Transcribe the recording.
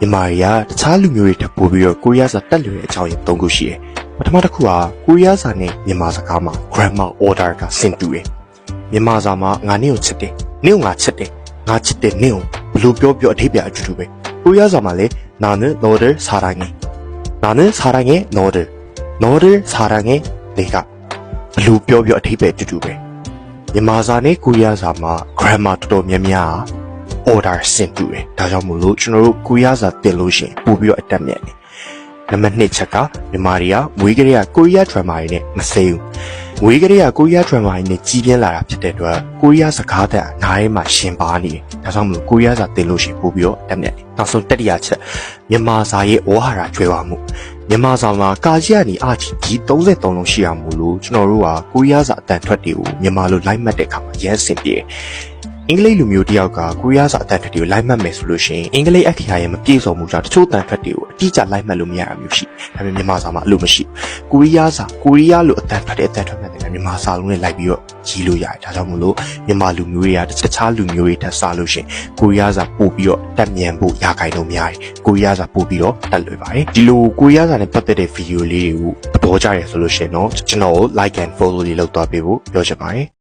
မြန်မာတွေကတခြားလူမျိုးတွေထပ်ပို့ပြီးတော့ကိုရီးယားစာတက်လွယ်တဲ့အကြောင်းရင်း၃ခုရှိတယ်။ပထမတစ်ခုကကိုရီးယားစာနဲ့မြန်မာစကားမှာ grammar order ကဆင်တူတယ်။မြန်မာစာမှာငါနင့်ကိုချစ်တယ်၊နင့်ကိုငါချစ်တယ်၊ငါချစ်တယ်နင့်ကိုဘလို့ပြောပြောအထိပ္ပယ်အတူတူပဲ။ကိုရီးယားစာမှာလည်းနာနနော်ဒယ်စာရငယ်။နာနစာရငယ်နော်ဒယ်နော်ဒယ်စာရငယ်တွေကဘလို့ပြောပြောအထိပ္ပယ်အတူတူပဲ။မြန်မာစာနဲ့ကိုရီးယားစာမှာ grammar တော်တော်များများ order ဆင်တူတယ်ဒါကြောင့်မို့လို့ကျွန်တော်တို့ကိုရီးယားစာသင်လို့ရှရင်ပို့ပြီးတော့အတက်မြတ်တယ်နံပါတ်2ချက်ကမြန်မာတွေကမွေးကလေးကကိုရီးယား drama တွေနဲ့မစိဘူးမွေးကလေးကကိုရီးယား drama တွေနဲ့ကြီးပြင်းလာတာဖြစ်တဲ့အတွက်ကိုရီးယားစကားတဲ့အနားထဲမှာရှင်ပါနေတယ်ဒါကြောင့်မို့လို့ကိုရီးယားစာသင်လို့ရှရင်ပို့ပြီးတော့အတက်မြတ်တယ်နောက်ဆုံးတတိယချက်မြန်မာစာရဲ့ဝါဟာရကျွဲပါမှုမြန်မာစာမှာကာကြီးကနေအာချီဒီ33လုံးရှိအောင်မို့လို့ကျွန်တော်တို့ကကိုရီးယားစာအတန်ထွက်တွေကိုမြန်မာလိုလိုက်မှတ်တဲ့အခါမှာရမ်းစင်ပြေတယ် အင်္ဂလိပ်လူမျိုးတစ်ယောက်ကကိုရီးယားစာအတန်ထွက်တွေကိုလိုက်မှတ်မယ်ဆိုလို့ရှိရင်အင်္ဂလိပ်အခရာရဲ့မပြည့်စုံမှုကြောင့်တချို့အတန်ထွက်တွေကိုအတိအကျလိုက်မှတ်လို့မရတာမျိုးရှိဒါပေမဲ့မြန်မာစာမှာအဲ့လိုမရှိဘူးကိုရီးယားစာကိုရီးယားလိုအတန်ထွက်တဲ့အတန်ထွက်မှတ်တယ်မြန်မာစာလုံးနဲ့လိုက်ပြီးတော့ကြီးလို့ရတယ်ဒါကြောင့်မို့လို့မြန်မာလူမျိုးတွေကတခြားလူမျိုးတွေထပ်စားလို့ရှိရင်ကိုရီးယားစာပို့ပြီးတော့တက်မြန်ဖို့ရခိုင်လို့များတယ်ကိုရီးယားစာပို့ပြီးတော့တက်လွယ်ပါတယ်ဒီလိုကိုရီးယားစာနဲ့ပတ်သက်တဲ့ဗီဒီယိုလေးတွေကိုသဘောကျတယ်ဆိုလို့ရှိရင်တော့ကျွန်တော်ကို like and follow လေးလုပ်သွားပေးဖို့ပြောချင်ပါတယ်